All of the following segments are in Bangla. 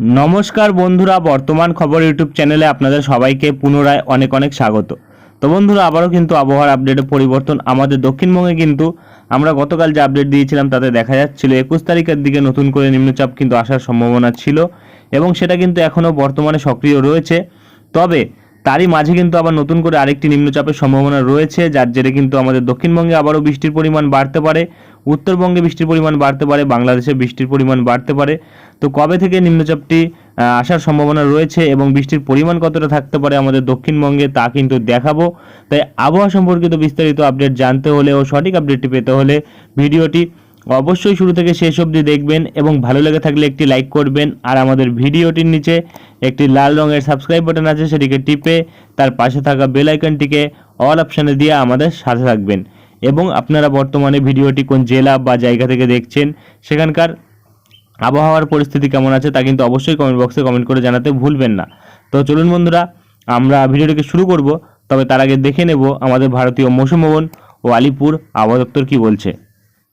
নমস্কার বন্ধুরা, বর্তমান খবর ইউটিউব চ্যানেলে আপনাদের সবাইকে পুনরায় অনেক অনেক স্বাগত। তো বন্ধুরা, আবারও কিন্তু আবহাওয়ার আপডেটে পরিবর্তন আমাদের দক্ষিণবঙ্গে কিন্তু আমরা গতকাল যে আপডেট দিয়েছিলাম তাতে দেখা যাচ্ছিল, একুশ তারিখের দিকে নতুন করে নিম্নচাপ কিন্তু আসার সম্ভাবনা ছিল এবং সেটা কিন্তু এখনও বর্তমানে সক্রিয় রয়েছে। তবে তারই মাঝে কিন্তু আবার নতুন করে আরেকটি নিম্নচাপের সম্ভাবনা রয়েছে, যার জেরে কিন্তু আমাদের দক্ষিণবঙ্গে আবারও বৃষ্টির পরিমাণ বাড়তে পারে, উত্তরবঙ্গে বৃষ্টির পরিমাণ বাড়তে পারে, বাংলাদেশে বৃষ্টির পরিমাণ বাড়তে পারে। তো কবে থেকে নিম্নচাপটি আসার সম্ভাবনা রয়েছে এবং বৃষ্টির পরিমাণ কতটা থাকতে পারে আমাদের দক্ষিণবঙ্গে তা কিন্তু দেখাবো। তাই আবহাওয়া সম্পর্কিত বিস্তারিত আপডেট জানতে হলে ও সঠিক আপডেটটি পেতে হলে ভিডিওটি অবশ্যই শুরু থেকে শেষ অবধি দেখবেন এবং ভালো লেগে থাকলে একটি লাইক করবেন আর আমাদের ভিডিওটির নিচে একটি লাল রঙের সাবস্ক্রাইব বাটন আছে সেটিকে টিপে তার পাশে থাকা বেল আইকনটিকে অল অপশানে দিয়ে আমাদের সাথে থাকবেন। এবং আপনারা বর্তমানে ভিডিওটি কোন জেলা বা জায়গা থেকে দেখছেন সেখানকার আবহাওয়ার পরিস্থিতি কেমন আছে তা কিন্তু অবশ্যই কমেন্ট বক্সে কমেন্ট করে জানাতে ভুলবেন না। তো চলুন বন্ধুরা, আমরা ভিডিওটিকে শুরু করব, তবে তার আগে দেখে নেব আমাদের ভারতীয় মৌসুম ভবন ও আলিপুর আবহাওয়া দপ্তর কী বলছে।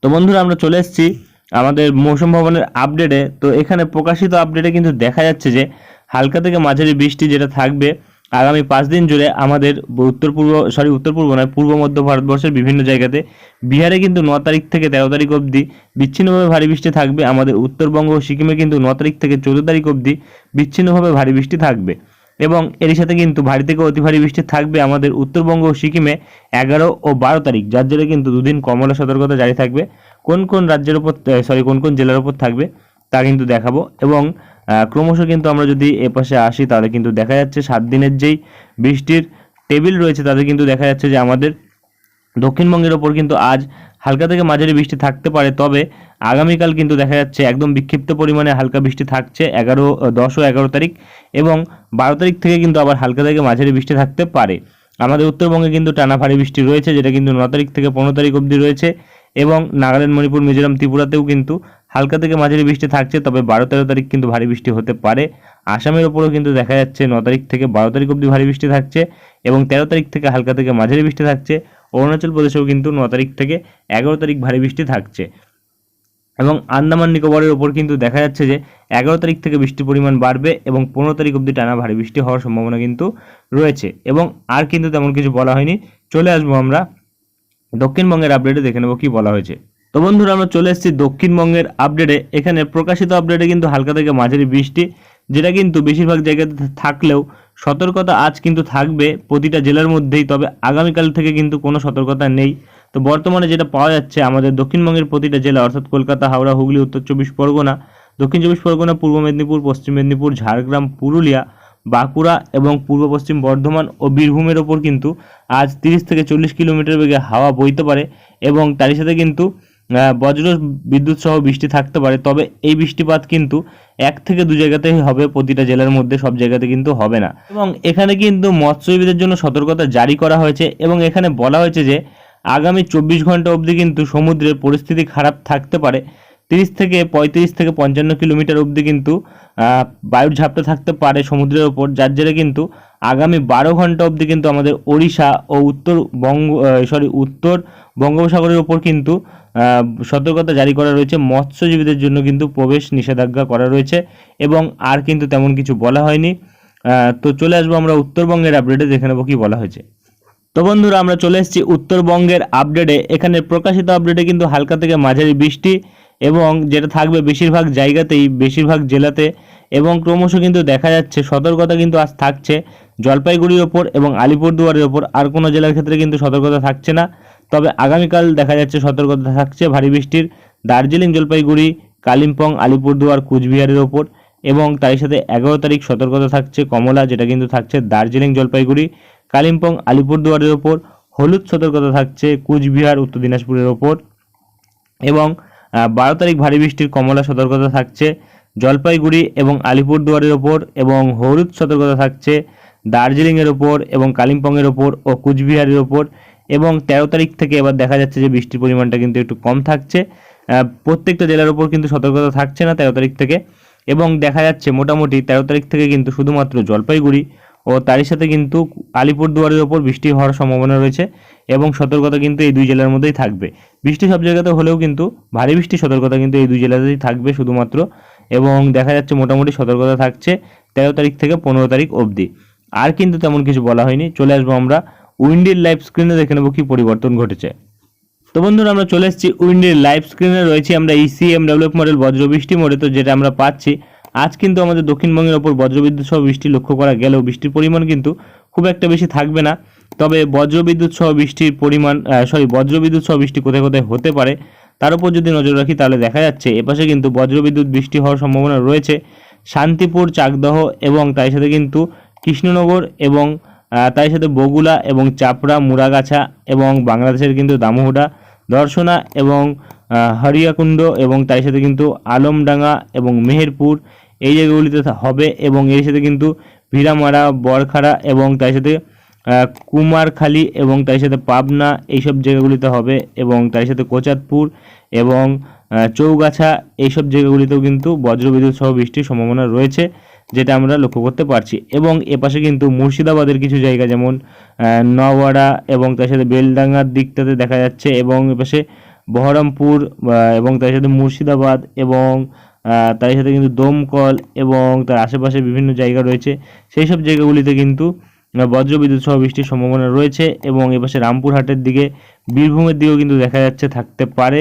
তো বন্ধুরা, আমরা চলে এসেছি আমাদের মৌসুম ভবনের আপডেটে তো এখানে প্রকাশিত আপডেটে কিন্তু দেখা যাচ্ছে যে, হালকা থেকে মাঝারি বৃষ্টি যেটা থাকবে আগামী পাঁচ দিন জুড়ে আমাদের উত্তর পূর্ব সরি উত্তর পূর্ব নয়, পূর্ব মধ্য ভারতবর্ষের বিভিন্ন জায়গাতে, বিহারে কিন্তু ন তারিখ থেকে তেরো তারিখ অবধি বিচ্ছিন্নভাবে ভারী বৃষ্টি থাকবে। আমাদের উত্তরবঙ্গ ও সিকিমে কিন্তু ন তারিখ থেকে চৌদ্দ তারিখ অবধি বিচ্ছিন্নভাবে ভারী বৃষ্টি থাকবে। এবং এর সাথে কিন্তু ভারী থেকে অতি ভারী বৃষ্টি থাকবে আমাদের উত্তরবঙ্গ ও সিকিমে এগারো ও বারো তারিখ, যার জেরে কিন্তু দুদিন কমলা সতর্কতা জারি থাকবে। কোন কোন রাজ্যের উপর সরি কোন কোন জেলার উপর থাকবে তা কিন্তু দেখাবো। এবং ক্রমশ কিন্তু আমরা যদি এ পাশে আসি, তাহলে কিন্তু দেখা যাচ্ছে সাত দিনের যেই বৃষ্টির টেবিল রয়েছে, তাতে কিন্তু দেখা যাচ্ছে যে আমাদের দক্ষিণবঙ্গের ওপর কিন্তু আজ হালকা থেকে মাঝারি বৃষ্টি থাকতে পারে। তবে আগামীকাল কিন্তু দেখা যাচ্ছে একদম বিক্ষিপ্ত পরিমাণে হালকা বৃষ্টি থাকছে, এগারো, দশ ও এগারো তারিখ এবং বারো তারিখ থেকে কিন্তু আবার হালকা থেকে মাঝারি বৃষ্টি থাকতে পারে। আমাদের উত্তরবঙ্গে কিন্তু টানা ভারী বৃষ্টি রয়েছে, যেটা কিন্তু ন তারিখ থেকে পনেরো তারিখ অবধি রয়েছে এবং নাগাল্যান্ড, মণিপুর, মিজোরাম, ত্রিপুরাতেও কিন্তু হালকা থেকে মাঝারি বৃষ্টি থাকছে, তবে বারো তেরো তারিখ কিন্তু ভারী বৃষ্টি হতে পারে। আসামের ওপরেও কিন্তু দেখা যাচ্ছে ন তারিখ থেকে বারো তারিখ অবধি ভারী বৃষ্টি থাকছে এবং তেরো তারিখ থেকে হালকা থেকে মাঝারি বৃষ্টি থাকছে। অরুণাচল প্রদেশেও কিন্তু ন তারিখ থেকে এগারো তারিখ ভারী বৃষ্টি থাকছে। এবং আন্দামান নিকোবরের ওপর কিন্তু দেখা যাচ্ছে যে এগারো তারিখ থেকে বৃষ্টির পরিমাণ বাড়বে এবং পনেরো তারিখ অবধি টানা ভারী বৃষ্টি হওয়ার সম্ভাবনা কিন্তু রয়েছে। এবং আর কিন্তু তেমন কিছু বলা হয়নি। চলে আসব আমরা দক্ষিণবঙ্গের আপডেটে দেখে নেব কি বলা হয়েছে। তো বন্ধুরা, আমরা চলে এসেছি দক্ষিণবঙ্গের আপডেটে এখানে প্রকাশিত আপডেটে কিন্তু হালকা থেকে মাঝারি বৃষ্টি, যেটা কিন্তু বেশিরভাগ জায়গাতে থাকলেও সতর্কতা আজ কিন্তু থাকবে প্রতিটা জেলার মধ্যেই, তবে আগামীকাল থেকে কিন্তু কোনো সতর্কতা নেই। তো বর্তমানে যেটা পাওয়া যাচ্ছে, আমাদের দক্ষিণবঙ্গের প্রতিটা জেলা, অর্থাৎ কলকাতা, হাওড়া, হুগলি, উত্তর চব্বিশ পরগনা, দক্ষিণ চব্বিশ পরগনা, পূর্ব মেদিনীপুর, পশ্চিম মেদিনীপুর, ঝাড়গ্রাম, পুরুলিয়া, বাঁকুড়া এবং পূর্ব পশ্চিম বর্ধমান ও বীরভূমের ওপর কিন্তু আজ তিরিশ থেকে চল্লিশ কিলোমিটার বেগে হাওয়া বইতে পারে এবং তারই সাথে কিন্তু বজ্র, বিদ্যুৎ সহ বৃষ্টি থাকতে পারে, তবে এই বৃষ্টিপাত কিন্তু এক থেকে দু জায়গাতেই হবে, প্রতিটা জেলার মধ্যে সব জায়গাতে কিন্তু হবে না। এবং এখানে কিন্তু মৎস্যজীবীদের জন্য সতর্কতা জারি করা হয়েছে এবং এখানে বলা হয়েছে যে, আগামী চব্বিশ ঘণ্টা অবধি কিন্তু সমুদ্রের পরিস্থিতি খারাপ থাকতে পারে। তিরিশ থেকে পঁয়ত্রিশ থেকে পঞ্চান্ন কিলোমিটার অবধি কিন্তু বায়ুর ঝাপটা থাকতে পারে সমুদ্রের ওপর যার জেরে কিন্তু আগামী বারো ঘণ্টা অবধি কিন্তু আমাদের ওড়িশা ও উত্তর বঙ্গ সরি উত্তর বঙ্গোপসাগরের ওপর কিন্তু সতর্কতা জারি করা রয়েছে। মৎস্যজীবীদের জন্য কিন্তু প্রবেশ নিষেধাজ্ঞা করা রয়েছে এবং আর কিন্তু তেমন কিছু বলা হয়নি। তো চলে আসব আমরা উত্তরবঙ্গের আপডেটে দেখে নেব কি বলা হয়েছে। তো বন্ধুরা, আমরা চলে এসেছি উত্তরবঙ্গের আপডেটে এখানে প্রকাশিত আপডেটে কিন্তু হালকা থেকে মাঝারি বৃষ্টি এবং যেটা থাকবে বেশিরভাগ জায়গাতেই, বেশিরভাগ জেলাতে, এবং ক্রমশ কিন্তু দেখা যাচ্ছে সতর্কতা কিন্তু আজ থাকছে জলপাইগুড়ির ওপর এবং আলিপুরদুয়ারের ওপর। আর কোনো জেলার ক্ষেত্রে কিন্তু সতর্কতা থাকছে না। তবে আগামীকাল দেখা যাচ্ছে সতর্কতা থাকছে, ভারী বৃষ্টির। দার্জিলিং, জলপাইগুড়ি, কালিম্পং, আলিপুরদুয়ার, কুচবিহারের ওপর। এবং তার সাথে এগারো তারিখ সতর্কতা থাকছে কমলা, যেটা কিন্তু থাকছে দার্জিলিং, জলপাইগুড়ি, কালিম্পং, আলিপুরদুয়ারের ওপর। হলুদ সতর্কতা থাকছে কুচবিহার, উত্তর দিনাজপুরের ওপর। এবং বারো তারিখ ভারী বৃষ্টির কমলা সতর্কতা থাকছে, জলপাইগুড়ি এবং আলিপুরদুয়ারের ওপর এবং হলুদ সতর্কতা থাকছে, দার্জিলিংয়ের ওপর এবং কালিম্পংয়ের ওপর ও কুচবিহারের ওপর এবং তেরো তারিখ থেকে এবার দেখা যাচ্ছে যে বৃষ্টির পরিমাণটা কিন্তু একটু কম থাকছে। প্রত্যেকটা জেলার ওপর কিন্তু সতর্কতা থাকছে না তেরো তারিখ থেকে এবং দেখা যাচ্ছে মোটামুটি তেরো তারিখ থেকে কিন্তু শুধুমাত্র জলপাইগুড়ি ও তারই সাথে কিন্তু আলিপুরদুয়ারের ওপর বৃষ্টি হওয়ার সম্ভাবনা রয়েছে এবং সতর্কতা কিন্তু এই দুই জেলার মধ্যেই থাকবে। বৃষ্টি সব জায়গাতে হলেও কিন্তু ভারী বৃষ্টির সতর্কতা কিন্তু এই দুই জেলাতেই থাকবে শুধুমাত্র এবং দেখা যাচ্ছে মোটামুটি সতর্কতা থাকছে তেরো তারিখ থেকে পনেরো তারিখ অবধি। আর কিন্তু তেমন কিছু বলা হয়নি। চলে আসব আমরা উইন্ডির লাইভ স্ক্রিনে, দেখে নেব কি পরিবর্তন ঘটেছে। তো বন্ধুরা, আমরা চলে এসেছি উইন্ডের লাইভ স্ক্রিনে। রয়েছি আমরা E EC M develop model বজ্রবৃষ্টি মোডে, তো যেটা আমরা পাচ্ছি আজ কিন্তু আমাদের দক্ষিণবঙ্গের ওপর বজ্রবিদ্যুৎ সহ বৃষ্টি লক্ষ্য করা গেলেও বৃষ্টির পরিমাণ কিন্তু খুব একটা বেশি থাকবে না। তবে বজ্রবিদ্যুৎ সহ বৃষ্টির পরিমাণ সরি বজ্রবিদ্যুৎ সহ বৃষ্টি কোথায় কোথায় হতে পারে তার উপর যদি নজর রাখি তাহলে দেখা যাচ্ছে এপাশে কিন্তু বজ্রবিদ্যুৎ বৃষ্টি হওয়ার সম্ভাবনা রয়েছে। শান্তিপুর, চাকদহ এবং তার সাথে কিন্তু কৃষ্ণনগর এবং তার সাথে বগুলা এবং চাপড়া মুরাগাছা এবং বাংলাদেশের কিন্তু দামোহডা দর্শনা এবং হরিয়াকুণ্ড এবং তার সাথে কিন্তু আলমডাঙ্গা এবং মেহেরপুর, এই জায়গাগুলিতে হবে এবং এর সাথে কিন্তু ভিড়ামারা, বরখাড়া এবং তার সাথে কুমারখালী এবং তার সাথে পাবনা এইসব জায়গাগুলিতে হবে এবং তার সাথে কোচাতপুর এবং চৌগাছা এইসব জায়গাগুলিতেও কিন্তু বজ্রবিদ্যুৎ সহ বৃষ্টির সম্ভাবনা রয়েছে, যেটা আমরা লক্ষ্য করতে পারছি। এবং এপাশে কিন্তু মুর্শিদাবাদের কিছু জায়গা যেমন নওয়াড়া এবং তার সাথে বেলডাঙ্গার দিকটাতে দেখা যাচ্ছে এবং এপাশে বহরমপুর এবং তার সাথে মুর্শিদাবাদ, এবং তার সাথে কিন্তু দমকল, এবং তার আশেপাশে বিভিন্ন জায়গা রয়েছে। সেই সব জায়গাগুলিতে কিন্তু বজ্রবিদ্যুৎ সহ বৃষ্টির সম্ভাবনা রয়েছে, এবং এপাশে রামপুরহাটের দিকে, বীরভূমের দিকেও কিন্তু দেখা যাচ্ছে থাকতে পারে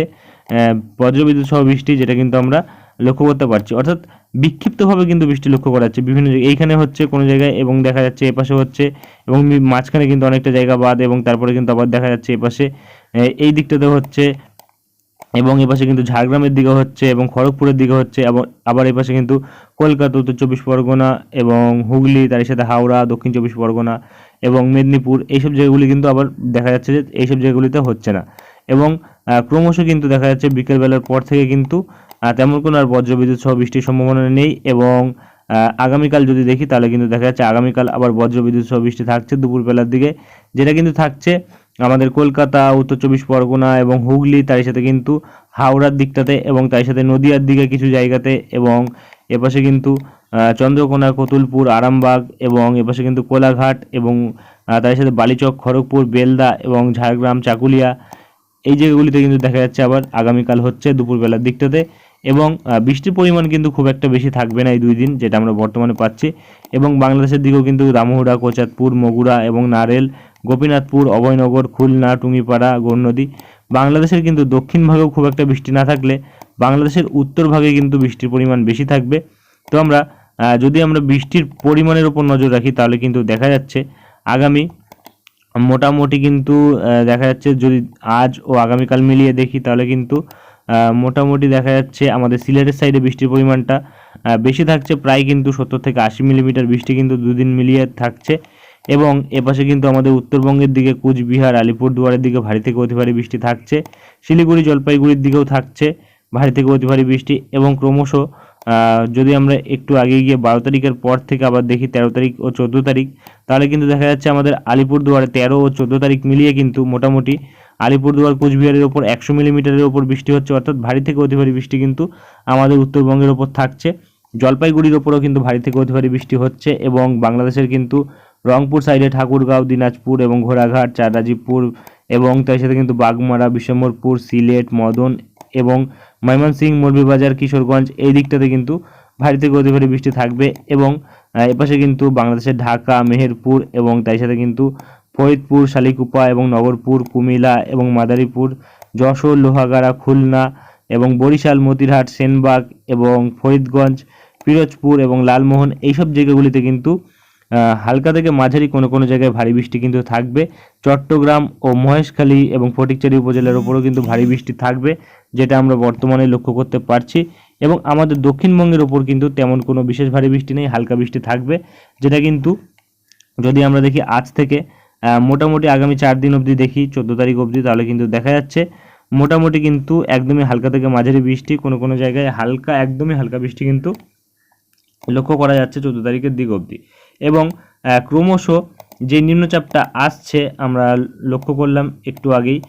বজ্রবিদ্যুৎ সহ বৃষ্টি, যেটা কিন্তু আমরা লক্ষ্য করতে পারছি। অর্থাৎ বিক্ষিপ্তভাবে কিন্তু বৃষ্টি লক্ষ্য করা যাচ্ছে। বিভিন্ন এইখানে হচ্ছে কোনো জায়গায়, এবং দেখা যাচ্ছে এপাশে হচ্ছে, এবং মাঝখানে কিন্তু অনেকটা জায়গা বাদ এবং তারপরে কিন্তু আবার দেখা যাচ্ছে এপাশে এই দিকটাতে হচ্ছে এবং এপাশে কিন্তু ঝাড়গ্রামের দিকে হচ্ছে এবং খড়গপুরের দিকে হচ্ছে, এবং আবার এপাশে কিন্তু কলকাতা, উত্তর চব্বিশ পরগনা এবং হুগলি, তার সাথে হাওড়া, দক্ষিণ চব্বিশ পরগনা এবং মেদিনীপুর, এইসব জায়গাগুলি কিন্তু আবার দেখা যাচ্ছে যে এইসব জায়গাগুলিতে হচ্ছে না। এবং ক্রমশ কিন্তু দেখা যাচ্ছে বিকেলবেলার পর থেকে কিন্তু তেমন কোনো আর বজ্রবিদ্যুৎ সহ বৃষ্টির সম্ভাবনা নেই এবং আগামীকাল যদি দেখি তাহলে কিন্তু দেখা যাচ্ছে আগামীকাল আবার বজ্রবিদ্যুৎ সহ বৃষ্টি থাকছে দুপুরবেলার দিকে, যেটা কিন্তু থাকছে আমাদের কলকাতা, উত্তর চব্বিশ পরগনা এবং হুগলি, তার সাথে কিন্তু হাওড়ার দিকটাতে এবং তার সাথে নদিয়ার দিকে কিছু জায়গাতে এবং এপাশে কিন্তু চন্দ্রকোনা, কতুলপুর, আরামবাগ এবং এপাশে কিন্তু কোলাঘাট এবং তার সাথে বালিচক, খড়গপুর, বেলদা এবং ঝাড়গ্রাম, চাকুলিয়া এই জায়গাগুলিতে কিন্তু দেখা যাচ্ছে আবার আগামীকাল হচ্ছে দুপুরবেলার দিকটাতে এবং বৃষ্টির পরিমাণ কিন্তু খুব একটা বেশি থাকবে না এই দুই দিন যেটা আমরা বর্তমানে পাচ্ছি এবং বাংলাদেশের দিকেও কিন্তু রামহুড়া কোচাতপুর মগুরা এবং নারেল গোপীনাথপুর, অভয়নগর, খুলনা, টুঙ্গিপাড়া, গৌরনদী। বাংলাদেশের কিন্তু দক্ষিণ ভাগেও খুব একটা বৃষ্টি না থাকলে বাংলাদেশের উত্তর ভাগে কিন্তু বৃষ্টির পরিমাণ বেশি থাকবে। তো আমরা যদি আমরা বৃষ্টির পরিমাণের উপর নজর রাখি, তাহলে কিন্তু দেখা যাচ্ছে আগামী মোটামুটি কিন্তু দেখা যাচ্ছে যদি আজ ও আগামীকাল মিলিয়ে দেখি, তাহলে কিন্তু মোটামুটি দেখা যাচ্ছে আমাদের সিলেটের সাইডে বৃষ্টির পরিমাণটা বেশি থাকছে। প্রায় কিন্তু সত্তর থেকে আশি মিলিমিটার বৃষ্টি কিন্তু দুদিন মিলিয়ে থাকছে। এবং এপাশে কিন্তু আমাদের উত্তরবঙ্গের দিকে কুচবিহার, আলিপুরদুয়ারের দিকে ভারী থেকে অতি ভারী বৃষ্টি থাকছে। শিলিগুড়ি, জলপাইগুড়ির দিকেও থাকছে ভারী থেকে অতি ভারী বৃষ্টি এবং ক্রমশ যদি আমরা একটু আগে গিয়ে বারো তারিখের পর থেকে আবার দেখি তেরো তারিখ ও চোদ্দ তারিখ, তাহলে কিন্তু দেখা যাচ্ছে আমাদের আলিপুরদুয়ারে তেরো ও চোদ্দ তারিখ মিলিয়ে কিন্তু মোটামুটি আলিপুরদুয়ার, কোচবিহারের ওপর একশো মিলিমিটারের ওপর বৃষ্টি হচ্ছে, অর্থাৎ ভারী থেকে অতি ভারী বৃষ্টি কিন্তু আমাদের উত্তরবঙ্গের ওপর থাকছে। জলপাইগুড়ির ওপরও কিন্তু ভারী থেকে অতি ভারী বৃষ্টি হচ্ছে এবং বাংলাদেশের কিন্তু রংপুর সাইডে ঠাকুরগাঁও, দিনাজপুর এবং ঘোড়াঘাট চাররাজিপুর এবং তার সাথে কিন্তু বাগমারা বিশ্বম্বরপুর সিলেট, মদন এবং ময়মনসিংহ মৌলভীবাজার কিশোরগঞ্জ এই দিকটাতে কিন্তু ভারী থেকে অতি ভারী বৃষ্টি থাকবে এবং এপাশে কিন্তু বাংলাদেশের ঢাকা, মেহেরপুর এবং তার সাথে কিন্তু ফরিদপুর, শালিকুপা এবং নগরপুর, কুমিল্লা এবং মাদারীপুর, যশোর, লোহাগাড়া, খুলনা এবং বরিশাল, মতিরহাট, সেনবাগ এবং ফরিদগঞ্জ, পিরোজপুর এবং লালমোহন এইসব জায়গাগুলিতে কিন্তু হালকা থেকে মাঝারি কোনো কোনো জায়গায় ভারী বৃষ্টি কিন্তু থাকবে। চট্টগ্রাম ও মহেশখালী এবং ফটিকচারি উপজেলার ওপরও কিন্তু ভারী বৃষ্টি থাকবে, যেটা আমরা বর্তমানে লক্ষ্য করতে পারছি। এবং আমাদের দক্ষিণবঙ্গের ওপর কিন্তু তেমন কোনো বিশেষ ভারী বৃষ্টি নেই, হালকা বৃষ্টি থাকবে। যেটা কিন্তু যদি আমরা দেখি আজ থেকে মোটামুটি আগামী চার দিন অবধি দেখি, চোদ্দ তারিখ অবধি, তাহলে কিন্তু দেখা যাচ্ছে মোটামুটি কিন্তু একদমই হালকা থেকে মাঝারি বৃষ্টি, কোনো কোনো জায়গায় হালকা, একদমই হালকা বৃষ্টি কিন্তু লক্ষ্য করা যাচ্ছে চোদ্দ তারিখের দিক অবধি। এবং ক্রমশ যে নিম্নচাপটা আসছে, আমরা লক্ষ্য করলাম একটু আগেই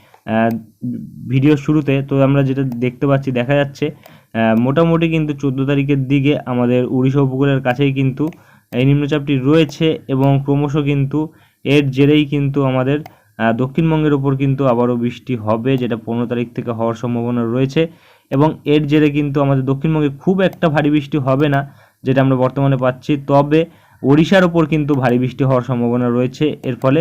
ভিডিও শুরুতে। তো আমরা যেটা দেখতে পাচ্ছি, দেখা যাচ্ছে মোটামুটি কিন্তু চোদ্দ তারিখের দিকে আমাদের উড়িষ্যা উপকূলের কাছেই কিন্তু এই নিম্নচাপটি রয়েছে এবং ক্রমশ কিন্তু এর জেরেই কিন্তু আমাদের দক্ষিণবঙ্গের ওপর কিন্তু আবারও বৃষ্টি হবে, যেটা পনেরো তারিখ থেকে হওয়ার সম্ভাবনা রয়েছে। এবং এর জেরে কিন্তু আমাদের দক্ষিণবঙ্গে খুব একটা ভারী বৃষ্টি হবে না, যেটা আমরা বর্তমানে পাচ্ছি। তবে ওড়িশার ওপর কিন্তু ভারী বৃষ্টি হওয়ার সম্ভাবনা রয়েছে, এর ফলে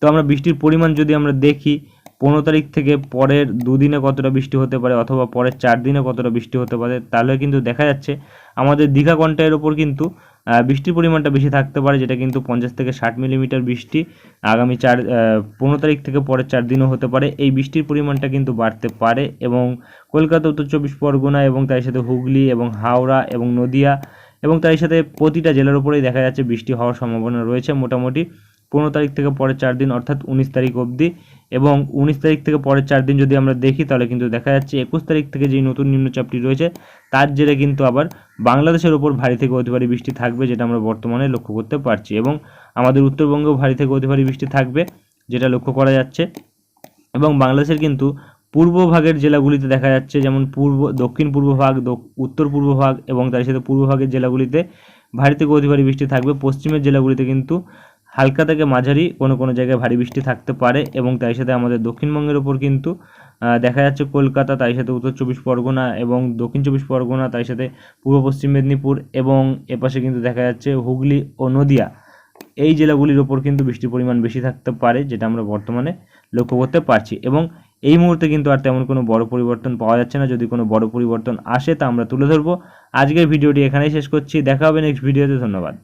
তো আমরা বৃষ্টির পরিমাণ যদি আমরা দেখি, পনেরো তারিখ থেকে পরের দুদিনে কতটা বৃষ্টি হতে পারে অথবা পরের চার দিনে কতটা বৃষ্টি হতে পারে, তাহলে কিন্তু দেখা যাচ্ছে আমাদের দীঘা কন্টায়ের ওপর কিন্তু বৃষ্টির পরিমাণটা বেশি থাকতে পারে, যেটা কিন্তু পঞ্চাশ থেকে ষাট মিলিমিটার বৃষ্টি আগামী চার পনেরো তারিখ থেকে পরের চার দিনও হতে পারে। এই বৃষ্টির পরিমাণটা কিন্তু বাড়তে পারে এবং কলকাতা, উত্তর চব্বিশ পরগনা এবং তার সাথে হুগলি এবং হাওড়া এবং নদিয়া এবং তার সাথে প্রতিটা জেলার উপরেই দেখা যাচ্ছে বৃষ্টি হওয়ার সম্ভাবনা রয়েছে মোটামুটি। পনেরো তারিখ থেকে পরের চার দিন, অর্থাৎ উনিশ তারিখ অবধি এবং উনিশ তারিখ থেকে পরের চার দিন যদি আমরা দেখি, তাহলে কিন্তু দেখা যাচ্ছে একুশ তারিখ থেকে যেই নতুন নিম্নচাপটি রয়েছে, তার জেরে কিন্তু আবার বাংলাদেশের ওপর ভারী থেকে অতি ভারী বৃষ্টি থাকবে যেটা আমরা বর্তমানে লক্ষ্য করতে পারছি এবং আমাদের উত্তরবঙ্গেও ভারী থেকে অতি ভারী বৃষ্টি থাকবে, যেটা লক্ষ্য করা যাচ্ছে এবং বাংলাদেশের কিন্তু পূর্ব ভাগের জেলাগুলিতে দেখা যাচ্ছে, যেমন পূর্ব, দক্ষিণ পূর্ব ভাগ উত্তর পূর্ব ভাগ এবং তার সাথে পূর্ব ভাগের জেলাগুলিতে ভারী থেকে অতি ভারী বৃষ্টি থাকবে। পশ্চিমের জেলাগুলিতে কিন্তু হালকা থেকে মাঝারি কোনো কোনো জায়গায় ভারী বৃষ্টি থাকতে পারে এবং তার সাথে আমাদের দক্ষিণবঙ্গের ওপর কিন্তু দেখা যাচ্ছে কলকাতা, তার সাথে উত্তর চব্বিশ পরগনা এবং দক্ষিণ চব্বিশ পরগনা, তার সাথে পূর্ব পশ্চিম মেদিনীপুর এবং এপাশে কিন্তু দেখা যাচ্ছে হুগলি ও নদিয়া। এই জেলাগুলির ওপর কিন্তু বৃষ্টির পরিমাণ বেশি থাকতে পারে, যেটা আমরা বর্তমানে লক্ষ্য করতে পারছি এবং এই মুহূর্তে কিন্তু আর তেমন কোনো বড় পরিবর্তন পাওয়া যাচ্ছে না। যদি কোনো বড় পরিবর্তন আসে তা আমরা তুলে ধরবো। আজকের ভিডিওটি এখানেই শেষ করছি। দেখা হবে নেক্সট ভিডিওতে ধন্যবাদ।